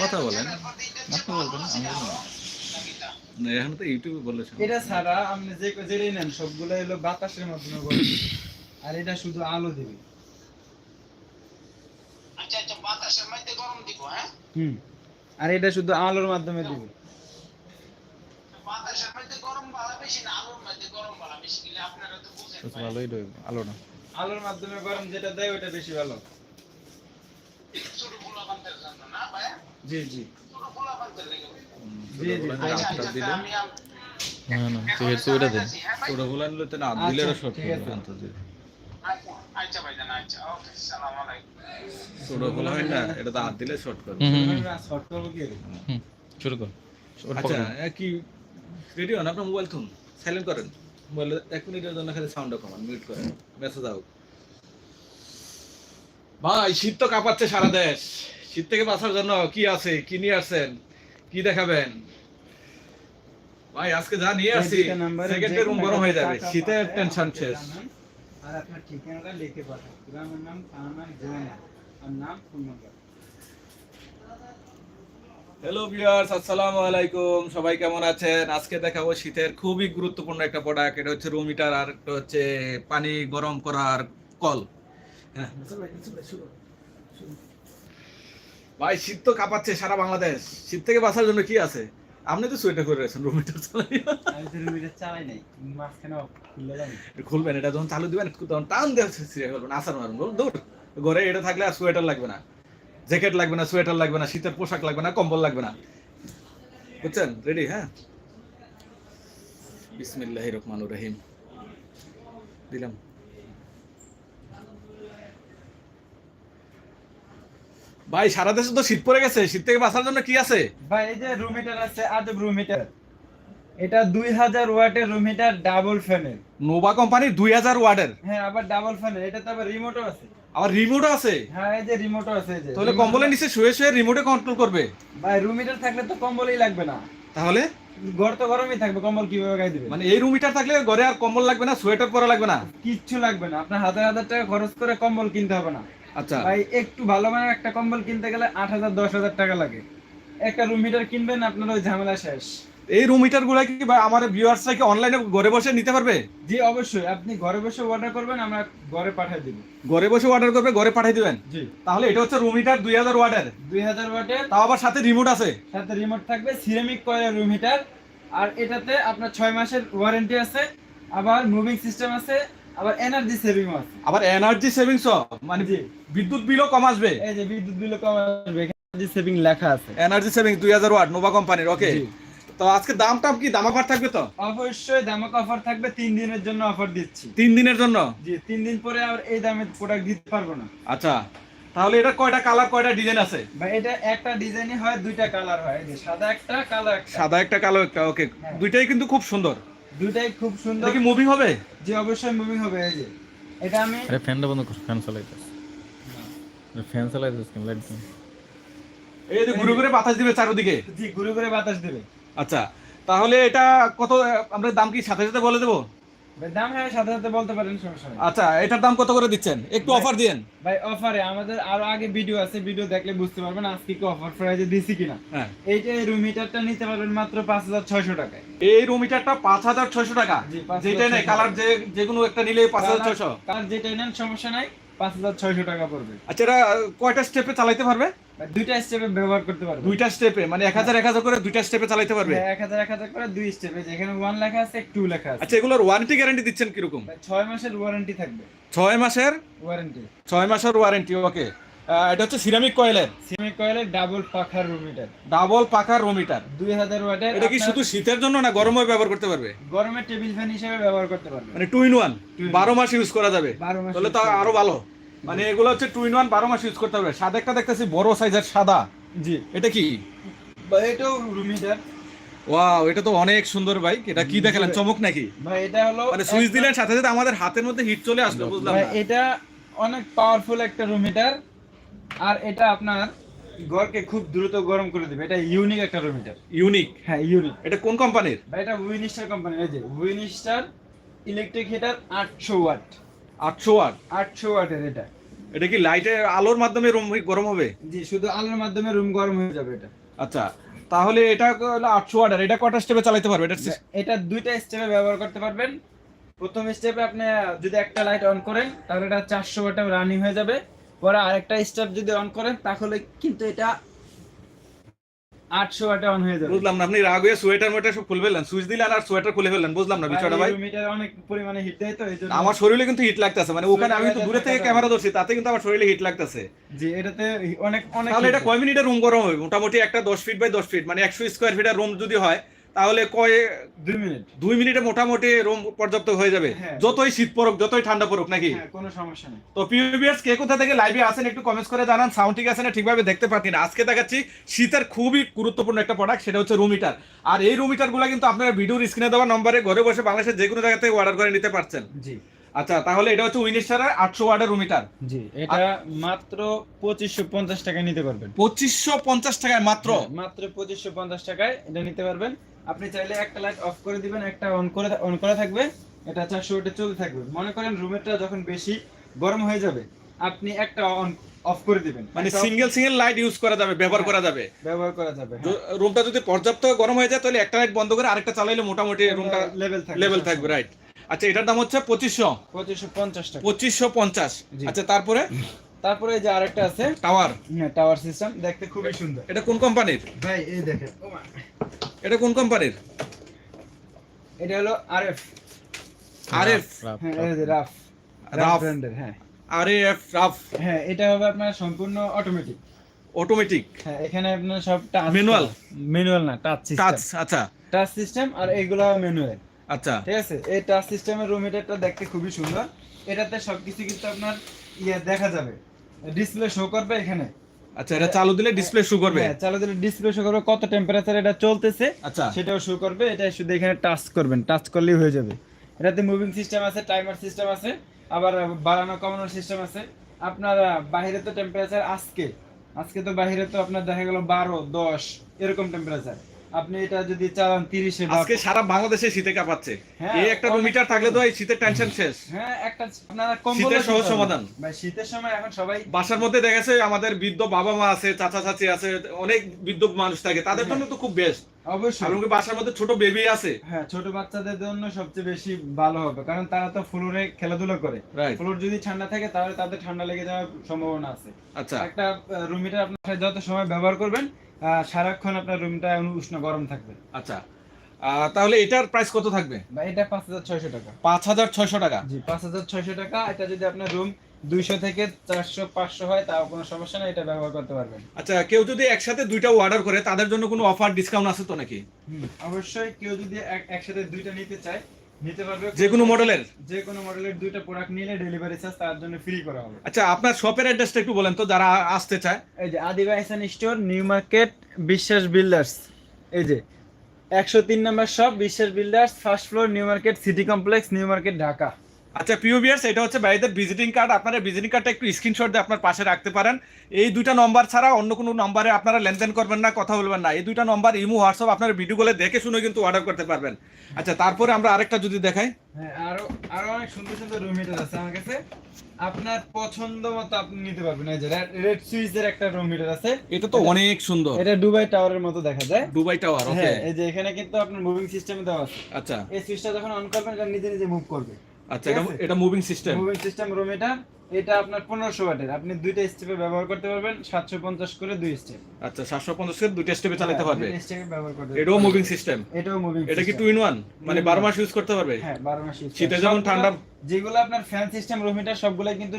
কথা বলেন। আপনি বলবেন আমি এখন তো ইউটিউবে বলেছেন এটা ছাড়া আপনি যে যেটাই নেন সবগুলো হলো বাতাসের মাধ্যমে দিবে। আর এটা শুধু আলো দিবে। আচ্ছা আচ্ছা বাতাসের মধ্যে গরম দিব হ্যাঁ? হুম। আর এটা শুধু আলোর মাধ্যমে দিবে। বাতাসের মধ্যে গরম বাড়া বেশি না আলোর মধ্যে গরম বাড়া বেশি আপনারা ভালোই রইব আলো না। আলোর মাধ্যমে গরম যেটা দেয় ওটা বেশি ভালো। না জি। জি না না না আচ্ছা, ঠিক আছে। আচ্ছা আচ্ছা। ভাইজান ওকে সালাম আলাইকুম। ছোটগুলো না এটা তো দিলে শর্ট করব কি? এর? শুরু কর। ওটা আচ্ছা কি রেডি হন আপনার মোবাইল থুন সাইলেন্ট করেন। মোবাইল এক মিনিটের জন্য খালি সাউন্ড কমান মিউট করেন মেসেজ আউট ভাই শীত তো কাঁপাচ্ছে সারা দেশ। শীত থেকে বাঁচার জন্য কি আছে? কি নিয়ে আসছেন? কি দেখাবেন? ভাই আজকে যা নিয়ে আসছি সেকেন্ডে রুম গরম হয়ে যাবে। শীতের টেনশন শেষ। আর আপনার ঠিকানাটা লিখে পাঠান। গ্রামের নাম নাম জেলা আর নাম ফোন নাম্বার হ্যালো ভিউয়ার্স আসসালামু আলাইকুম সবাই কেমন আছেন? আজকে দেখাবো শীতের খুবই গুরুত্বপূর্ণ একটা প্রোডাক্ট এটা হচ্ছে রুম হিটার আর একটা হচ্ছে পানি গরম করার কল। হ্যাঁ। ভাই শীত তো কাঁপাচ্ছে সারা বাংলাদেশ। শীত থেকে বাঁচার জন্য কি আছে? আপনি তো সোয়েটার করে রয়েছেন রুম হিটার চালাই। আমি তো রুমিটা চালাই নাই। মাঝখানে খুলবেন এটা যখন চালু দিবেন তখন টান দিয়ে সিরিয়া করবেন আসার মারুন দৌড়। ঘরে এটা থাকলে আর সোয়েটার লাগবে না। জ্যাকেট লাগবে না সোয়েটার লাগবে না শীতের পোশাক লাগবে না কম্বল লাগবে না। বুঝছেন? রেডি হ্যাঁ? বিসমিল্লাহ রহমানুর রহিম। দিলাম। ভাই সারা দেশে তো শীত পড়ে গেছে। শীত থেকে বাঁচার জন্য কি আছে? ভাই এই যে রুম হিটার আছে আদব রুম হিটার এটা দুই হাজার ওয়াটের রুম হিটার ডাবল ফ্যানের নোভা কোম্পানির দুই হাজার ওয়ার্ডের হ্যাঁ আবার ডাবল ফ্যানের এটা তো আবার রিমোটও আছে। আবার রিমোটও আছে? হ্যাঁ এই যে রিমোটও আছে এই যে। তাহলে কম্বলের নিচে শুয়ে শুয়ে রিমোটে কন্ট্রোল করবে? ভাই রুম হিটার থাকলে তো কম্বলই লাগবে না। তাহলে? ঘর তো গরমই থাকবে কম্বল কীভাবে গায়ে দিবে? মানে এই রুম হিটার থাকলে ঘরে আর কম্বল লাগবে না সোয়েটার পরা লাগবে না? কিচ্ছু লাগবে না। আপনার হাজার হাজার টাকা খরচ করে কম্বল কিনতে হবে না। আচ্ছা। ভাই একটু ভালো মানের একটা কম্বল কিনতে গেলে আট হাজার দশ হাজার টাকা লাগে। একটা রুম হিটার কিনবেন আপনার ওই ঝামেলা শেষ। এই রুম হিটারগুলা কি আমার ভিউয়ার্সরা কি অনলাইনে ঘরে বসে নিতে পারবে? জি অবশ্যই। আপনি ঘরে বসে অর্ডার করবেন আমরা ঘরে পাঠিয়ে দিব। ঘরে বসে অর্ডার করবে ঘরে পাঠিয়ে দিবেন? জি। তাহলে এটা হচ্ছে রুম হিটার দুই হাজার ওয়াটের। দুই হাজার ওয়াটের। তাও আবার সাথে রিমোট আছে। সাথে রিমোট থাকবে সিরামিক কয়েলের রুম হিটার আর এটাতে আপনার ছয় মাসের ওয়ারেন্টি আছে আবার মুভিং সিস্টেম আছে আবার এনার্জি সেভিং আছে। আবার এনার্জি সেভিং সেভিংস মানে জি। বিদ্যুৎ বিলও কম আসবে? এই যে বিদ্যুৎ বিলও কম আসবে এনার্জি সেভিং লেখা আছে। এনার্জি সেভিং দুই হাজার ওয়াট নোভা কোম্পানির ওকে জি। তো আজকে দাম টাম কি? দাম অফার থাকবে তো? অবশ্যই দামক অফার থাকবে। তিন দিনের জন্য অফার দিচ্ছি। তিন দিনের জন্য? জি তিন দিন পরে আর এই দামে প্রোডাক্ট দিতে পারব না। আচ্ছা। তাহলে এটা কয়টা কালার কয়টা ডিজাইন আছে? এটা একটা ডিজাইনই হয় দুইটা কালার হয়। এই যে সাদা একটা কালো একটা। সাদা একটা কালো একটা ওকে হ্যাঁ। দুইটাই কিন্তু খুব সুন্দর। দুইটাই খুব সুন্দর। এটা কি মুভি হবে? জি অবশ্যই মুভিং হবে এই যে। এটা আমি আরে ফ্যানটা বন্ধ কর ফ্যান চালাইতেছ ফ্যান চালাইতেছ কেন? লাইট এই যে ঘুরে ঘুরে বাতাস দিবে চারিদিকে। জি ঘুরে ঘুরে বাতাস দেবে। আচ্ছা তাহলে এটা কত আমরা দাম কি সাথে সাথে বলে দেবো? দাম হ্যাঁ সাথে সাথে বলতে পারেন সমস্যা নেই। আচ্ছা এটার দাম কত করে দিচ্ছেন? একটু অফার দিয়েন। ভাই অফারে আমাদের আরও আগে ভিডিও আছে ভিডিও দেখলে বুঝতে পারবেন আজকে কি অফার প্রাইজে দিছি কিনা। হ্যাঁ। এইটা এই রুম হিটারটা নিতে পারবেন মাত্র পাঁচ হাজার ছয়শো টাকায়। এই রুম হিটারটা পাঁচ হাজার ছয়শো টাকা। জি, 5,600 যেটা নেই কালার যে যে কোনো একটা নিলে পাঁচ হাজার ছয়শো। কার যেটাই নেন সমস্যা নাই। পাঁচ হাজার ছয়শো টাকা পড়বে। আচ্ছা এটা কয়টা স্টেপে চালাইতে পারবে? দুইটা স্টেপে ব্যবহার করতে পারবে। দুইটা স্টেপে মানে এক হাজার এক হাজার করে দুইটা স্টেপে চালাইতে পারবে? হ্যাঁ, এক হাজার এক হাজার করে দুই স্টেপে যেখানে ওয়ান লেখা আছে টু লেখা আছে। আচ্ছা এগুলোর ওয়ারেন্টি গ্যারান্টি দিচ্ছেন কীরকম? ছয় মাসের ওয়ারেন্টি থাকবে। ছয় মাসের? ওয়ারেন্টি ছয় মাসের ওয়ারেন্টি ওকে এটা হচ্ছে সিরামিক কয়েলের সিমি কয়েলের ডাবল পাখার রুম হিটার ডাবল পাকার রুম হিটার দুই হাজার ওয়াটের এটা কি শুধু শীতের জন্য না গরমে ব্যবহার করতে পারবে? গরমে টেবিল ফ্যান হিসেবে ব্যবহার করতে পারবে। মানে two in one Two in বারো মাস ইউজ করা যাবে। বারো মাস তাহলে তো আরও ভালো। মানে এগুলো হচ্ছে টু ইন ওয়ান বারো মাস ইউজ করতে হবে সাদা একটা দেখতেছি বড় সাইজের সাদা। জি। এটা কি? এটাও রুম হিটার ওয়াও এটা তো অনেক সুন্দর বাইক এটা কি দেখালেন? চমক নাকি? ভাই এটা হলো মানে সুইচ দিলেন সাথে সাথে আমাদের হাতের মধ্যে হিট চলে আসলো বুঝলাম এটা অনেক পাওয়ারফুল একটা রুম হিটার আর এটা আপনার ঘরকে খুব দ্রুত গরম করে দেবে। এটা ইউনিক একটা রুম হিটার ইউনিক হ্যাঁ ইউনিক এটা কোন কোম্পানির ভাই এটা উইনিস্টার কোম্পানির এই যে উইনিস্টার ইলেকট্রিক হিটার আটশো ওয়াট। আটশো ওয়াট? আটশো ওয়াটের এটা। এটা কি লাইটের আলোর মাধ্যমে রুম গরম হবে? জি শুধু আলোর মাধ্যমে রুম গরম হয়ে যাবে এটা। আচ্ছা তাহলে এটা হলো আটশো ওয়াটের এটা কটা স্টেপে চালাতে পারবে? এটা এটা দুইটা স্টেপে ব্যবহার করতে পারবেন। প্রথম স্টেপে আপনি যদি একটা লাইট অন করেন তাহলে এটা চারশো ওয়াটে রানিং হয়ে যাবে। পরে আরেকটা স্টেপ যদি অন করেন তাহলে কিন্তু এটা আটশো ওয়াটে অন হয়ে যাবে। বুঝলাম না আপনি রাগ হয়ে সোয়েটার মোয়েটার সব খুলে ফেললেন। সুইচ দিলেন আর সোয়েটার খুলে ফেললেন বুঝলাম না বিষয়টা ভাই। মিটার অনেক পরিমাণে হিট দেয় তো এই জন্য আমার শরীরে কিন্তু হিট লাগতেছে মানে ওখানে আমি তো দূরে থেকে ক্যামেরা ধরছি তাতে কিন্তু আমার শরীরে হিট লাগতেছে। জি এটাতে অনেক অনেক তাহলে এটা কয় মিনিটে রুম গরম হবে? মোটামুটি একটা দশ ফিট বাই দশ ফিট মানে একশো স্কোয়ার ফিটের রুম যদি হয় তাহলে কয় দুই মিনিট। দুই মিনিটে মোটামুটি রুম পর্যাপ্ত হয়ে যাবে? হ্যাঁ। যতই শীত পড়ুক যতই ঠান্ডা পড়ুক নাকি? হ্যাঁ কোনো সমস্যা নেই। তো পিউবিএস কে কোথা থেকে লাইভে আসেন একটু কমেন্টস করে জানান। সাউন্ড ঠিক আছে না? ঠিকভাবে দেখতে পাচ্ছি না। আজকে দেখাচ্ছি শীতের খুবই গুরুত্বপূর্ণ একটা প্রোডাক্ট সেটা হচ্ছে রুম হিটার আর এই রুম কিন্তু আপনারা ভিডিওর স্ক্রিনে দেওয়া নম্বরে ঘরে বসে বাংলাদেশের যে কোনো জায়গা থেকে অর্ডার করে নিতে পারছেন। জি। আচ্ছা তাহলে এটা হচ্ছে উইনিস্টারের আটশো ওয়ার্ডের রুম হিটার জি এটা মাত্র পঁচিশশো পঞ্চাশ টাকায় নিতে পারবেন। পঁচিশশো পঞ্চাশ টাকায় মাত্র? হ্যাঁ, মাত্র পঁচিশশো পঞ্চাশ টাকায় এটা নিতে পারবেন। আপনি চাইলে একটা লাইট অফ করে দিবেন একটা অন করে অন করা থাকবে এটা চারশো ওয়াটে চলতে থাকবে। মনে করেন রুমেরটা যখন বেশি গরম হয়ে যাবে আপনি একটা অন অফ করে দিবেন। মানে সিঙ্গেল সিঙ্গেল লাইট ইউজ করা যাবে ব্যবহার করা যাবে। ব্যবহার করা যাবে। রুমটা যদি পর্যাপ্ত গরম হয়ে যায় তাহলে একটা লাইট বন্ধ করে আরেকটা চালাইলে মোটামুটি রুমটা লেভেল থাকবে লেভেল থাকবে রাইট আচ্ছা এটার দাম হচ্ছে পঁচিশশো। পঁচিশশো পঞ্চাশ টাকা। পঁচিশশো পঞ্চাশ। আচ্ছা তারপরে? তারপরে এই যে আরেকটা আছে টাওয়ার হ্যাঁ টাওয়ার সিস্টেম দেখতে খুবই সুন্দর। এটা কোন কোম্পানির ভাই এই দেখেন। এটা কোন কোম্পানির এটা হলো আরএফ আরএফ রাফ, হ্যাঁ রাফ। যে রাফ রাফ। রাফ। ব্র্যান্ডের হ্যাঁ। RF RAF. হ্যাঁ এটা হবে আপনার সম্পূর্ণ অটোমেটিক অটোমেটিক হ্যাঁ এখানে আপনার সব টাচ Manual? ম্যানুয়াল না টাচ টাচ আচ্ছা। টাচ সিস্টেম আর এগুলো ম্যানুয়াল আচ্ছা। ঠিক আছে? এই টাচ সিস্টেমের রুম হিটারটা দেখতে খুবই সুন্দর। এটাতে সবকিছু কিন্তু আপনার ইয়ে দেখা যাবে। ডিসপ্লে শো করবে এখানে। আচ্ছা এটা চালু দিলে ডিসপ্লে শো করবে? হ্যাঁ চালু দিলে ডিসপ্লে শো করবে। কত টেম্পারেচার এটা চলতেছে আচ্ছা। সেটাও শো করবে। এটা শুধু এখানে টাচ করবেন। টাচ করলেই হয়ে যাবে। এটাতে মুভিং সিস্টেম আছে টাইমার সিস্টেম আছে আবার বাড়ানো কমানোর সিস্টেম আছে। আপনার বাইরে তো টেম্পারেচার আজকে। আজকে তো বাইরে তো আপনার দেখা গেল বারো দশ এরকম টেম্পারেচার আপনি এটা যদি চালান তিরিশে আজকে সারা বাংলাদেশে শীতে কাঁপাচ্ছে। হ্যাঁ, এই একটা হিটার থাকলে তো এই শীতের টেনশন শেষ। হ্যাঁ একটা আপনারা শীতের সহজ সমাধান। ভাই শীতের সময় এখন সবাই বাসার মধ্যে দেখা গেছে আমাদের বৃদ্ধ বাবা মা আছে চাচা চাচি আছে অনেক বৃদ্ধ মানুষ থাকে। তাদের জন্য তো খুব বেস্ট অবশ্যই। বাসার মধ্যে ছোট বেবি আছে। হ্যাঁ ছোট বাচ্চাদের জন্য সবচেয়ে বেশি ভালো হবে। কারণ তারা তো ফ্লোরে খেলাধুলা করে। ফ্লোর যদি ঠান্ডা থাকে তাহলে তাদের ঠান্ডা লেগে যাওয়ার সম্ভাবনা আছে। আচ্ছা। একটা রুম হিটার আপনার যত সময় ব্যবহার করবেন সারাক্ষণ আপনার রুমটা উষ্ণ গরম থাকবে। আচ্ছা। তাহলে এটার প্রাইস কত থাকবে? এটা পাঁচ হাজার ছয়শো টাকা। পাঁচ হাজার ছয়শো টাকা? জি পাঁচ হাজার ছয়শো টাকা। এটা যদি আপনার রুম দুইশো থেকে চারশো পাঁচশো হয় তাও কোনো সমস্যা নেই এটা ব্যবহার করতে পারবেন। আচ্ছা কেউ যদি একসাথে দুইটা অর্ডার করে তাদের জন্য কোনো অফার ডিসকাউন্ট আছে তো নাকি? হুম, অবশ্যই কেউ যদি একসাথে দুইটা নিতে চায় নিতে পারবে। যে কোনো মডেলের যে কোনো মডেলের দুইটা প্রোডাক্ট নিলে ডেলিভারি চার্জ তার জন্য ফ্রি করা হবে। আচ্ছা আপনার শপের অ্যাড্রেসটা একটু বলেন তো যারা আসতে চায়। এই যে Adiba Ehsan store new market Biswas builders এই যে একশো তিন number shop Biswas builders first floor new market city complex new market Dhaka আচ্ছা পিওবিয়ার্স এটা হচ্ছে ভাইদের ভিজিটিং কার্ড আপনারা ভিজিটিং কার্ডটা একটু স্ক্রিনশট দিয়ে আপনার পাশে রাখতে পারেন। এই দুইটা নম্বর ছাড়া অন্য কোনো নম্বরে আপনারা লেনদেন করবেন না কথা বলবেন না। এই দুইটা নম্বর ইমো হোয়াটসঅ্যাপ আপনারা ভিডিওগুলো দেখে শুনে কিন্তু অর্ডার করতে পারবেন। আচ্ছা তারপরে আমরা আরেকটা যদি দেখাই। হ্যাঁ আরও আরও অনেক সুন্দর সুন্দর রুম হিটার আছে আমার কাছে। আপনার পছন্দ মতো আপনি নিতে পারবেন। এই যে রেড সুইচের একটা রুম হিটার আছে। এটা তো অনেক সুন্দর। এটা দুবাই টাওয়ারের মতো দেখা যায়। দুবাই টাওয়ার ওকে এই যে এখানে কিন্তু আপনার মুভিং সিস্টেম দেওয়া আছে। আচ্ছা। এই সুইচটা যখন অন করবেন এটা নিজে নিজে মুভ করবে। আচ্ছা এটা? এটা moving system moving system room এটা। এটা আপনার পনেরোশো ওয়াটের। আপনি দুইটা স্টেপে ব্যবহার করতে পারবেন সাতশো পঞ্চাশ করে দুই স্টেপ আচ্ছা সাতশো পঞ্চাশ দুইটা স্টেপে চালাতে পারবে। স্টেপে ব্যবহার করতে এটাও মুভিং সিস্টেম এটাও মুভিং এটা কি টু ইন ওয়ান মানে বারো মাস ইউজ করতে পারবে? হ্যাঁ বারো মাস use শীতে করা। ঠান্ডা- যেগুলো আপনার ফ্যান সিস্টেম রুম হিটার সবগুলো কিন্তু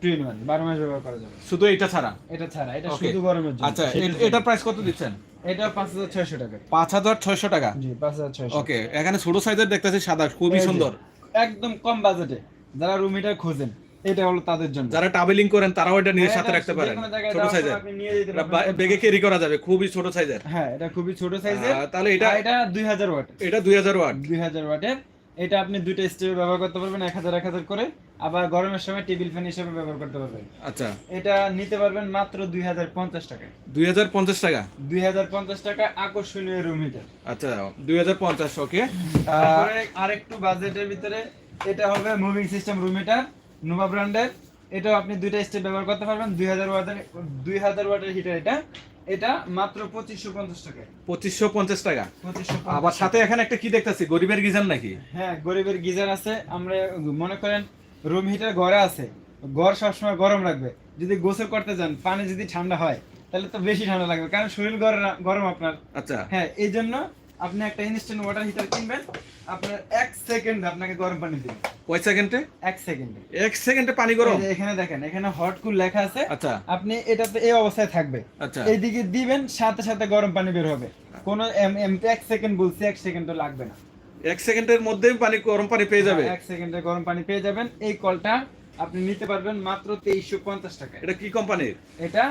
টু ইন ওয়ান বারো মাস ব্যবহার করা যাবে। শুধু এটা ছাড়া? এটা ছাড়া। এটা শুধু গরমের জন্য। আচ্ছা শীতের এ- জন্য। এটার প্রাইস কত দিচ্ছেন? এটা পাঁচ হাজার ছয়শো টাকা। পাঁচ হাজার ছয়শো টাকা? জি পাঁচ হাজার ছয়শো। ওকে এখানে ছোট সাইজের দেখতেছি সাদা খুবই সুন্দর। একদম কম বাজেটে যারা রুম হিটার খোঁজেন এটা হলো তাদের জন্য। যারা ট্রাভেলিং করেন তারাও এটা নিয়ে হ্যাঁ, সাথে রাখতে পারেন। ছোট সাইজের বেগে ব্যাগে ক্যারি করা যাবে খুবই ছোট সাইজের হ্যাঁ এটা খুবই ছোট সাইজের তাহলে এটা এটা দুই হাজার ওয়াট। এটা দুই হাজার ওয়াট। দুই হাজার ওয়াটের এটা আপনি দুইটা স্টেপে ব্যবহার করতে পারবেন এক হাজার এক হাজার করে। আবার গরমের সময় টেবিল ফ্যান হিসেবে ব্যবহার করতে পারবেন। আচ্ছা। এটা নিতে পারবেন মাত্র দুই হাজার পঞ্চাশ টাকা দুই হাজার পঞ্চাশ টাকা? দুই হাজার পঞ্চাশ টাকা আকর্ষণীয় রুম হিটার আচ্ছা দুই হাজার পঞ্চাশ ওকে। আরেকটু বাজেটের ভিতরে এটা হবে moving system room heater Nova ব্র্যান্ডের এটাও আপনি দুইটা স্টেপ ব্যবহার করতে পারবেন দুই হাজার ওয়াটের দুই হাজার ওয়াটের হিটার এটা। এটা মাত্র পঁচিশশো পঞ্চাশ টাকা পঁচিশশো পঞ্চাশ টাকা? আবার সাথে এখানে একটা কি দেখতেছি? গরিবের গিজার নাকি? হ্যাঁ গরিবের গিজার আছে। আমরা মনে করেন রুম হিটার ঘরে আছে। ঘর সবসময় গরম রাখবে। যদি গোসল করতে যান পানি যদি ঠান্ডা হয় তাহলে তো বেশি ঠান্ডা লাগবে। কারণ শরীর গরম- গরম আপনার। আচ্ছা। হ্যাঁ এই জন্য আপনি একটা ইনস্ট্যান্ট ওয়াটার হিটার কিনবেন আপনার এক সেকেন্ড আপনাকে গরম পানি দিবে। কয় সেকেন্ডে? এক সেকেন্ডে। এক সেকেন্ডে পানি গরম? এখানে দেখেন এখানে হট কুল লেখা আছে। আচ্ছা। আপনি এটাতে এই অবস্থায় থাকবে। আচ্ছা। এইদিকে দিবেন সাথে সাথে গরম পানি বের হবে। কোনো এম এম এক সেকেন্ড বলছি এক সেকেন্ডও লাগবে না। এক সেকেন্ডের মধ্যেই পানি গরম পানি পেয়ে যাবে? এক সেকেন্ডে গরম পানি পেয়ে যাবেন। এই কলটা আপনি নিতে পারবেন মাত্র তেইশশো পঞ্চাশ টাকা এটা কি কোম্পানির এটা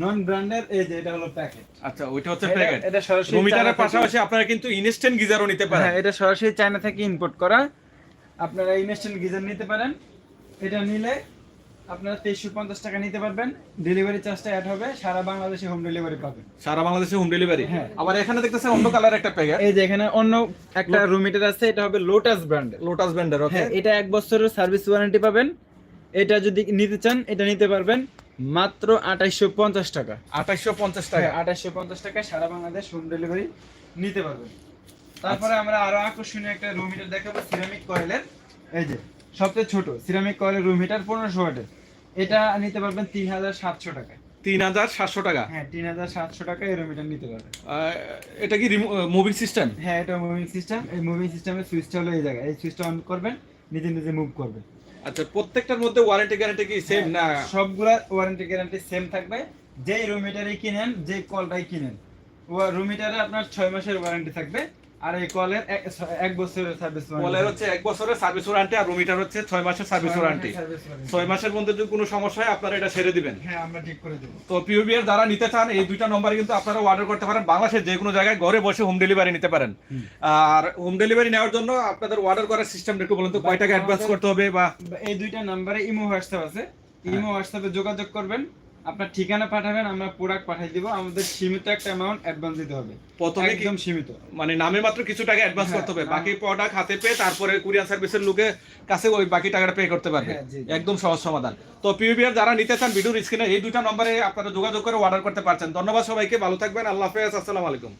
নন ব্র্যান্ডের এই যে এটা হলো প্যাকেট আচ্ছা ওইটা হচ্ছে প্যাকেট এটা সরাসরি রুমিটারের পাশাপাশি আপনারা কিন্তু ইনস্ট্যান্ট গিজারও নিতে পারেন। হ্যাঁ এটা সরাসরি চায়না থেকে ইম্পোর্ট করা। আপনারা ইনস্ট্যান্ট গিজার নিতে পারেন। এটা নিলে আপনারা তেইশশো পঞ্চাশ টাকা নিতে পারবেন। ডেলিভারি চার্জটা অ্যাড হবে সারা বাংলাদেশে হোম ডেলিভারি পাবেন। সারা বাংলাদেশে হোম ডেলিভারি হ্যাঁ। আবার এখানে দেখতেছেন অন্য কালার একটা প্যাকেট এই যে এখানে অন্য একটা রুম হিটার আছে এটা হবে লোটাস ব্র্যান্ডের লোটাস ব্যান্ডের ওকে এটা এক বছরের সার্ভিস ওয়ারেন্টি পাবেন। এটা যদি নিতে চান এটা নিতে পারবেন। মাত্র আঠাইশশো পঞ্চাশ টাকা। আঠাশশো পঞ্চাশ টাকা। হ্যাঁ আঠাইশশো পঞ্চাশ টাকায় সারা বাংলাদেশ হোম ডেলিভারি নিতে পারবেন। তারপরে আমরা আরও আকর্ষণীয় একটা রুম হিটার দেখাবো সিরামিক কয়েলের এই যে সবচেয়ে ছোট সিরামিক কয়েলের রুম হিটার পনেরোশো ওয়াটের। এটা নিতে পারবেন তিন হাজার সাতশো টাকা তিন হাজার সাতশো টাকা? হ্যাঁ তিন হাজার সাতশো টাকা এই রুম হিটার নিতে পারবেন। আহ, এটা কি মুভিং সিস্টেম হ্যাঁ এটা মুভিং সিস্টেম এই মুভিং সিস্টেমের সুইচটা হলো এই জায়গায়। এই সুইচটা অন করবেন নিজে নিজে মুভ করবে আচ্ছা প্রত্যেকটার মধ্যে ওয়ারেন্টি গ্যারান্টি কি সেম না? সবগুলা ওয়ারেন্টি গ্যারান্টি সেম থাকবে। যেই রুম হিটারই কিনেন যে কলটাই কিনেন। রুম হিটারে আপনার ছয় মাসের ওয়ারেন্টি থাকবে। আর এই কলের এক- বছরের সার্ভিস বলের হচ্ছে এক বছরের সার্ভিস ওয়ারেন্টি আর রুমিটার হচ্ছে ছয় মাসের সার্ভিস ওয়ারেন্টি ছয় মাসের মধ্যে যদি কোনো সমস্যা হয় আপনারা এটা সেরে দিবেন। হ্যাঁ আমরা ঠিক করে দেবো। তো পিওবিএর যারা নিতে চান এই দুইটা নম্বরে কিন্তু আপনারা অর্ডার করতে পারেন। বাংলাদেশের যে কোনো জায়গায় ঘরে বসে হোম ডেলিভারি নিতে পারেন। আর হোম ডেলিভারি নেওয়ার জন্য আপনাদের অর্ডার করার সিস্টেমটা একটু বলুন তো কয় টাকা অ্যাডভান্স করতে হবে বা এই দুইটা নাম্বারে ইমো হোয়াটসঅ্যাপ আছে। ইমো হোয়াটসঅ্যাপে যোগাযোগ করবেন। আপনার ঠিকানা পাঠাবেন আমরা প্রোডাক্ট পাঠিয়ে দিব। আমাদের সীমিত একটা অ্যামাউন্ট অ্যাডভান্স দিতে হবে। প্রথমে একদম সীমিত। মানে নামে মাত্র কিছু টাকা অ্যাডভান্স করতে হবে। বাকি প্রোডাক্ট হাতে পেয়ে তারপরে কুরিয়ার সার্ভিসের লোকে কাছে ওই বাকি টাকাটা পে করতে পারবে। হ্যাঁ। একদম সহজ সমাধান। তো পিউবিআর যারা নিতে চান ভিডিওর স্ক্রিনে এই দুইটা নম্বরে আপনারা যোগাযোগ করে অর্ডার করতে পারছেন। ধন্যবাদ সবাইকে ভালো থাকবেন। আল্লাহ হাফেজ। আসসালামু আলাইকুম।